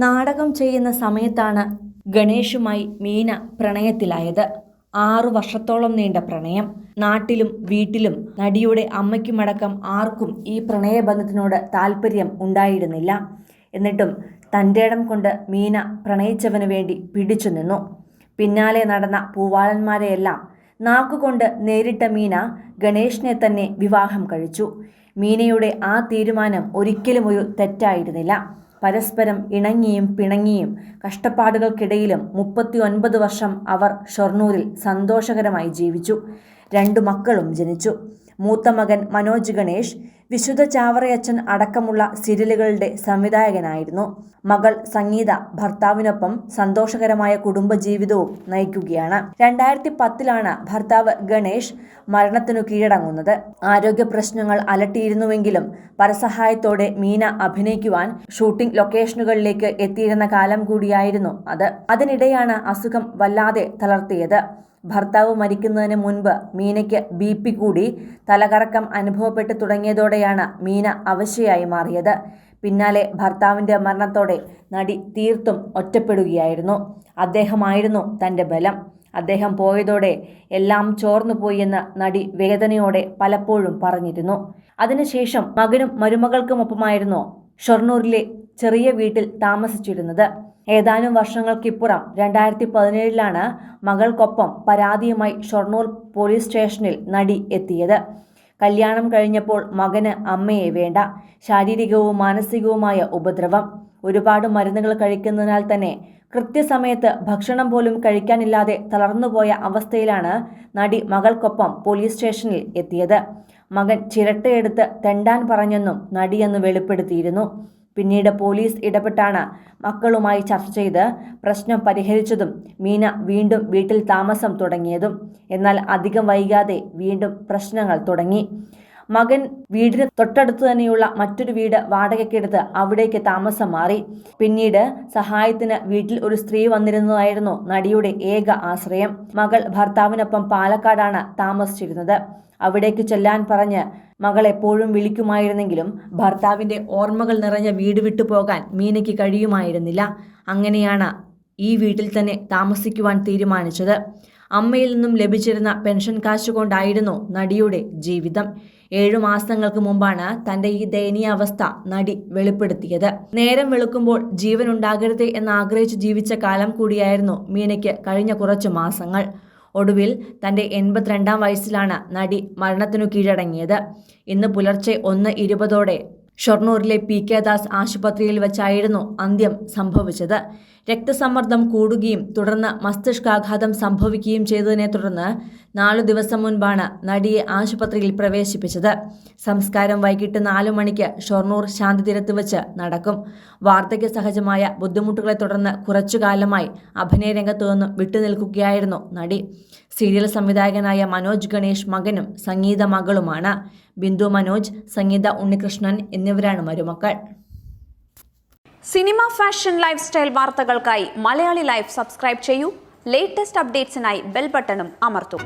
നാടകം ചെയ്യുന്ന സമയത്താണ് ഗണേഷുമായി മീന പ്രണയത്തിലായത്. ആറു വർഷത്തോളം നീണ്ട പ്രണയം. നാട്ടിലും വീട്ടിലും നടിയുടെ അമ്മയ്ക്കുമടക്കം ആർക്കും ഈ പ്രണയബന്ധത്തിനോട് താല്പര്യം ഉണ്ടായിരുന്നില്ല. എന്നിട്ടും തന്റെ ഇടം കൊണ്ട് മീന പ്രണയിച്ചവന് വേണ്ടി പിടിച്ചു നിന്നു. പിന്നാലെ നടന്ന പൂവാളന്മാരെയെല്ലാം നാക്കുകൊണ്ട് നേരിട്ട മീന ഗണേഷിനെ തന്നെ വിവാഹം കഴിച്ചു. മീനയുടെ ആ തീരുമാനം ഒരിക്കലും ഒരു തെറ്റായിരുന്നില്ല. പരസ്പരം ഇണങ്ങിയും പിണങ്ങിയും കഷ്ടപ്പാടുകൾക്കിടയിലും മുപ്പത്തി ഒൻപത് വർഷം അവർ ഷൊർണൂരിൽ സന്തോഷകരമായി ജീവിച്ചു. രണ്ടു മക്കളും ജനിച്ചു. മൂത്ത മകൻ മനോജ് ഗണേഷ് വിശുദ്ധ ചാവറയച്ചൻ അടക്കമുള്ള സീരിയലുകളുടെ സംവിധായകനായിരുന്നു. മകൾ സംഗീത ഭർത്താവിനൊപ്പം സന്തോഷകരമായ കുടുംബജീവിതവും നയിക്കുകയാണ്. രണ്ടായിരത്തി പത്തിലാണ് ഭർത്താവ് ഗണേഷ് മരണത്തിനു കീഴടങ്ങുന്നത്. ആരോഗ്യ പ്രശ്നങ്ങൾ അലട്ടിയിരുന്നുവെങ്കിലും പരസഹായത്തോടെ മീന അഭിനയിക്കുവാൻ ഷൂട്ടിംഗ് ലൊക്കേഷനുകളിലേക്ക് എത്തിയിരുന്ന കാലം കൂടിയായിരുന്നു അത്. അതിനിടെയാണ് അസുഖം വല്ലാതെ തളർത്തിയത്. ഭർത്താവ് മരിക്കുന്നതിന് മുൻപ് മീനയ്ക്ക് ബി പി കൂടി തലകറക്കം അനുഭവപ്പെട്ടു തുടങ്ങിയതോടെയാണ് മീന അവശയായി മാറിയത്. പിന്നാലെ ഭർത്താവിന്റെ മരണത്തോടെ നടി തീർത്തും ഒറ്റപ്പെടുകയായിരുന്നു. അദ്ദേഹമായിരുന്നു തന്റെ ബലം. അദ്ദേഹം പോയതോടെ എല്ലാം ചോർന്നു പോയെന്ന് നടി വേദനയോടെ പലപ്പോഴും പറഞ്ഞിരുന്നു. അതിനുശേഷം മകനും മരുമകൾക്കുമൊപ്പമായിരുന്നു ഷൊർണൂരിലെ ചെറിയ വീട്ടിൽ താമസിച്ചിരുന്നത്. ഏതാനും വർഷങ്ങൾക്കിപ്പുറം രണ്ടായിരത്തി പതിനേഴിലാണ് മകൾക്കൊപ്പം പരാതിയുമായി ഷൊർണൂർ പോലീസ് സ്റ്റേഷനിൽ നടി എത്തിയത്. കല്യാണം കഴിഞ്ഞപ്പോൾ മകന് അമ്മയെ വേണ്ട ശാരീരികവും മാനസികവുമായ ഉപദ്രവം. ഒരുപാട് മരുന്നുകൾ കഴിക്കുന്നതിനാൽ തന്നെ കൃത്യസമയത്ത് ഭക്ഷണം പോലും കഴിക്കാനില്ലാതെ തളർന്നുപോയ അവസ്ഥയിലാണ് നടി മകൾക്കൊപ്പം പോലീസ് സ്റ്റേഷനിൽ എത്തിയത്. മകൻ ചിരട്ടയെടുത്ത് തെണ്ടാൻ പറഞ്ഞെന്നും നടിയെന്ന് വെളിപ്പെടുത്തിയിരുന്നു. പിന്നീട് പോലീസ് ഇടപെട്ടാണ് മക്കളുമായി ചർച്ച ചെയ്ത് പ്രശ്നം പരിഹരിച്ചതും മീന വീണ്ടും വീട്ടിൽ താമസം തുടങ്ങിയതും. എന്നാൽ അധികം വൈകാതെ വീണ്ടും പ്രശ്നങ്ങൾ തുടങ്ങി. മകൻ വീടിന് തൊട്ടടുത്ത് തന്നെയുള്ള മറ്റൊരു വീട് വാടകയ്ക്കെടുത്ത് അവിടേക്ക് താമസം മാറി. പിന്നീട് സഹായത്തിന് വീട്ടിൽ ഒരു സ്ത്രീ വന്നിരുന്നതായിരുന്നു നടിയുടെ ഏക ആശ്രയം. മകൾ ഭർത്താവിനൊപ്പം പാലക്കാടാണ് താമസിച്ചിരുന്നത്. അവിടേക്ക് ചെല്ലാൻ പറഞ്ഞ് മകൾ എപ്പോഴും വിളിക്കുമായിരുന്നെങ്കിലും ഭർത്താവിന്റെ ഓർമ്മകൾ നിറഞ്ഞ വീട് വിട്ടു പോകാൻ മീനയ്ക്ക് കഴിയുമായിരുന്നില്ല. അങ്ങനെയാണ് ഈ വീട്ടിൽ തന്നെ താമസിക്കുവാൻ തീരുമാനിച്ചത്. അമ്മയിൽ നിന്നും ലഭിച്ചിരുന്ന പെൻഷൻ കാശ് കൊണ്ടായിരുന്നു നടിയുടെ ജീവിതം. ഏഴു മാസങ്ങൾക്ക് മുമ്പാണ് തന്റെ ഈ ദയനീയ അവസ്ഥ നടി വെളിപ്പെടുത്തിയത്. നേരം വെളുക്കുമ്പോൾ ജീവൻ ഉണ്ടാകരുതേ എന്ന് ആഗ്രഹിച്ച് ജീവിച്ച കാലം കൂടിയായിരുന്നു മീനയ്ക്ക് കഴിഞ്ഞ കുറച്ച് മാസങ്ങൾ. ഒടുവിൽ തന്റെ എൺപത്തിരണ്ടാം വയസ്സിലാണ് നടി മരണത്തിനു കീഴടങ്ങിയത്. ഇന്ന് പുലർച്ചെ ഒന്ന് ഇരുപതോടെ ഷൊർണൂരിലെ പി കെ ദാസ് ആശുപത്രിയിൽ വെച്ചായിരുന്നു അന്ത്യം സംഭവിച്ചത്. രക്തസമ്മർദ്ദം കൂടുകയും തുടർന്ന് മസ്തിഷ്കാഘാതം സംഭവിക്കുകയും ചെയ്തതിനെ തുടർന്ന് നാലു ദിവസം മുൻപാണ് നടിയെ ആശുപത്രിയിൽ പ്രവേശിപ്പിച്ചത്. സംസ്കാരം വൈകിട്ട് നാലു മണിക്ക് ഷൊർണൂർ ശാന്തിതീരത്ത് വെച്ച് നടക്കും. വാർദ്ധക്യ സഹജമായ ബുദ്ധിമുട്ടുകളെ തുടർന്ന് കുറച്ചുകാലമായി അഭിനയ രംഗത്തു നിന്നും വിട്ടുനിൽക്കുകയായിരുന്നു നടി. സീരിയൽ സംവിധായകനായ മനോജ് ഗണേഷ് മകനും സംഗീത മകളുമാണ്. ബിന്ദു മനോജ് സംഗീത ഉണ്ണികൃഷ്ണൻ എന്നിവരാണ് മരുമക്കൾ. സിനിമ ഫാഷൻ ലൈഫ് സ്റ്റൈൽ വാർത്തകൾക്കായി മലയാളി ലൈഫ് സബ്സ്ക്രൈബ് ചെയ്യൂ. ലേറ്റസ്റ്റ് അപ്ഡേറ്റ്സിനായി ബെൽ ബട്ടണും അമർത്തും.